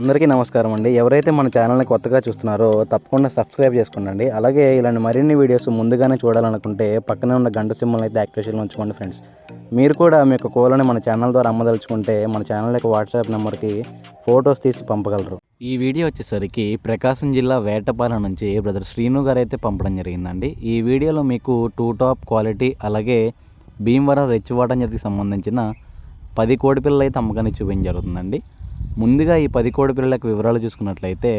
అందరికీ నమస్కారం అండి. ఎవరైతే మన ఛానల్ని కొత్తగా చూస్తున్నారో తప్పకుండా సబ్స్క్రైబ్ చేసుకోండి అలాగే ఇలాంటి మరిన్ని వీడియోస్ ముందుగానే చూడాలనుకుంటే పక్కనే ఉన్న గంట సింబల్ అయితే యాక్టివేషన్లో ఉంచుకోండి ఫ్రెండ్స్. మీరు కూడా మీ యొక్క కోలని మన ఛానల్ ద్వారా అమ్మదలుచుకుంటే మన ఛానల్ యొక్క వాట్సాప్ నెంబర్కి ఫొటోస్ తీసి పంపగలరు. ఈ వీడియో వచ్చేసరికి ప్రకాశం జిల్లా వేటపాలెం నుంచి బ్రదర్ శ్రీను గారు అయితే పంపడం జరిగిందండి. ఈ వీడియోలో మీకు టూ టాప్ క్వాలిటీ అలాగే భీమవరం రెచ్చివాటం జరిగి సంబంధించిన పది కోడి పిల్లలు అయితే అమ్మకానికి చూపించడం జరుగుతుందండి. ముందుగా ఈ పది కోడి పిల్లలకు వివరాలు చూసుకున్నట్లయితే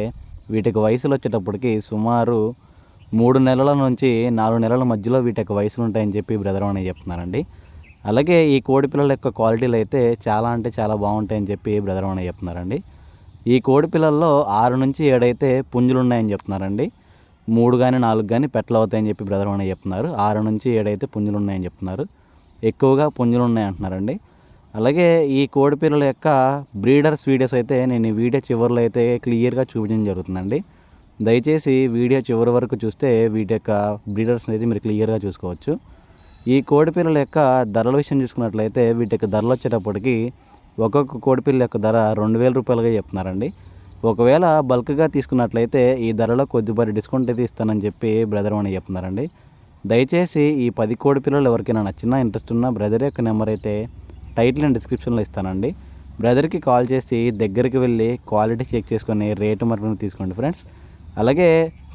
వీటికి వయసులు వచ్చేటప్పటికి సుమారు మూడు నెలల నుంచి నాలుగు నెలల మధ్యలో వీటికి వయసులు ఉంటాయని చెప్పి బ్రదర్ అని చెప్తున్నారండి. అలాగే ఈ కోడి పిల్లల యొక్క క్వాలిటీలు అయితే చాలా అంటే చాలా బాగుంటాయని చెప్పి బ్రదర్ అని చెప్తున్నారండి. ఈ కోడి పిల్లల్లో ఆరు నుంచి ఏడైతే పుంజులు ఉన్నాయని చెప్తున్నారండి. మూడు కానీ నాలుగు కానీ పెట్టలు అవుతాయని చెప్పి బ్రదర్ అని చెప్తున్నారు. ఆరు నుంచి ఏడైతే పుంజులు ఉన్నాయని చెప్తున్నారు. ఎక్కువగా పుంజులు ఉన్నాయి అంటున్నారండి అలాగే ఈ కోడి పిల్లల యొక్క బ్రీడర్స్ వీడియోస్ అయితే నేను ఈ వీడియో చివరిలో అయితే క్లియర్గా చూపించడం జరుగుతుందండి. దయచేసి వీడియో చివరి వరకు చూస్తే వీటి యొక్క బ్రీడర్స్ అయితే మీరు క్లియర్గా చూసుకోవచ్చు. ఈ కోడి పిల్లల యొక్క ధరల విషయం చూసుకున్నట్లయితే వీటి యొక్క ధరలు వచ్చేటప్పటికి ఒక్కొక్క కోడిపిల్ల యొక్క ధర రెండు వేల రూపాయలుగా చెప్తున్నారండి. ఒకవేళ బల్క్గా తీసుకున్నట్లయితే ఈ ధరలో కొద్దిపాటి డిస్కౌంట్ అయితే ఇస్తానని చెప్పి బ్రదర్ అని చెప్తున్నారండి. దయచేసి ఈ పది కోడి పిల్లలు ఎవరికైనా నచ్చినా ఇంట్రెస్ట్ ఉన్న బ్రదర్ యొక్క నెంబర్ అయితే టైటిల్ అండ్ డిస్క్రిప్షన్లో ఇస్తానండి. బ్రదర్కి కాల్ చేసి దగ్గరికి వెళ్ళి క్వాలిటీ చెక్ చేసుకొని రేటు మరొకటి తీసుకోండి ఫ్రెండ్స్. అలాగే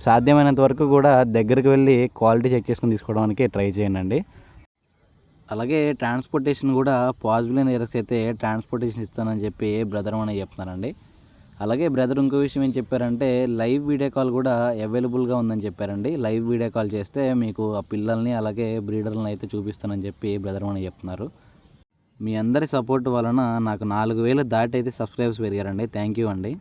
సాధ్యమైనంత వరకు కూడా దగ్గరికి వెళ్ళి క్వాలిటీ చెక్ చేసుకొని తీసుకోవడానికి ట్రై చేయండి అలాగే ట్రాన్స్పోర్టేషన్ కూడా పాజిబుల్ అయిన ఏరియాకి అయితే ట్రాన్స్పోర్టేషన్ ఇస్తానని చెప్పి బ్రదర్ అని చెప్తున్నారండి. అలాగే బ్రదర్ ఇంకో విషయం ఏం చెప్పారంటే లైవ్ వీడియో కాల్ కూడా అవైలబుల్గా ఉందని చెప్పారండి. లైవ్ వీడియో కాల్ చేస్తే మీకు ఆ పిల్లల్ని అలాగే బ్రీడర్లను అయితే చూపిస్తానని చెప్పి బ్రదర్ అని చెప్తున్నారు. మీ అందరి సపోర్ట్ వలన నాకు నాలుగు వేలు దాటి అయితే సబ్స్క్రైబర్స్ పెరిగారండి. థ్యాంక్ యూ అండి.